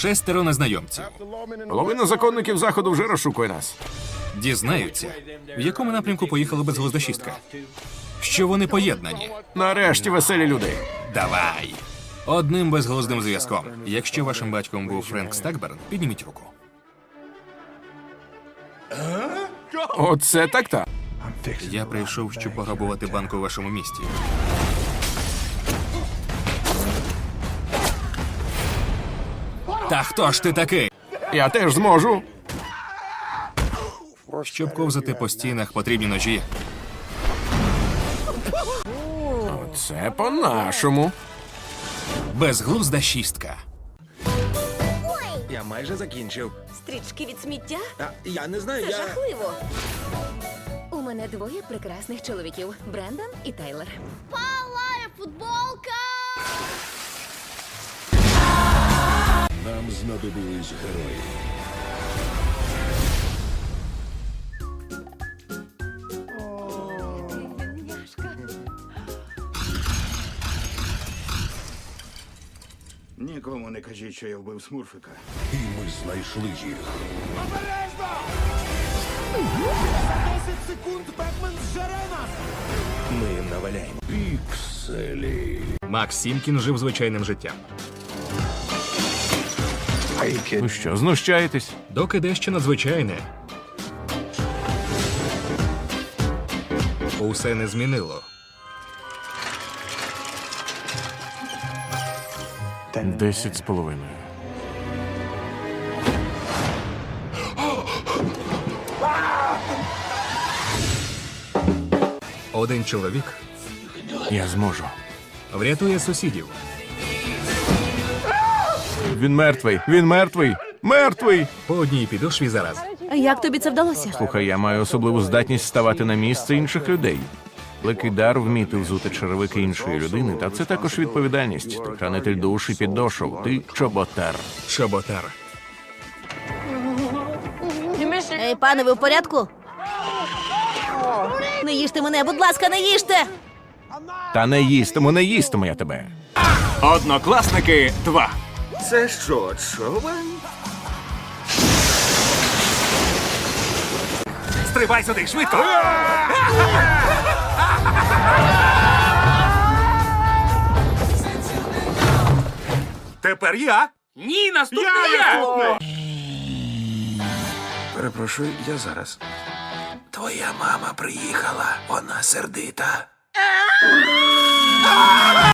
шестеро незнайомців. Половина законників заходу вже розшукує нас. Дізнаються, в якому напрямку поїхала безглузда шістка. Що вони поєднані. Нарешті веселі люди. Давай. Одним безглуздим зв'язком. Якщо вашим батьком був Френк Стакберн, підніміть руку. Оце так так. Я прийшов, щоб пограбувати банк у вашому місті. Та хто ж ти такий? Я теж зможу. Щоб ковзати по стінах, потрібні ножі. Це по-нашому. Безглузда шістка. Я майже закінчив. Стрічки від сміття? А, я не знаю, Це я. жахливо. У мене двоє прекрасних чоловіків Брендан і Тайлер. Нам знадобились герої. Нікому не кажіть, що я вбив смурфика. І ми знайшли їх. Ми їм наваляємо. Пікселі. Макс Сімкін жив звичайним життям. Ви що, знущаєтесь? Доки дещо надзвичайне. Усе не змінило. Десять з половиною. Один чоловік Я зможу. врятує сусідів. Він мертвий. Він мертвий. Мертвий. По одній підошві зараз. Як тобі це вдалося? Слухай, я маю особливу здатність ставати на місце інших людей. Великий дар вміти взути черевики іншої людини, та це також відповідальність. Ти хранитель душ і підошов. Ти чоботар. Шоботар. Ей, пане, ви в порядку? Не їжте мене, будь ласка, не їжте! Та не їстиму, не їстиму я тебе. Однокласники 2. Це що, човен? Стрибай сюди, швидко! Тепер я. Ні, наступний я! Перепрошую, я зараз. Твоя мама приїхала, вона сердита.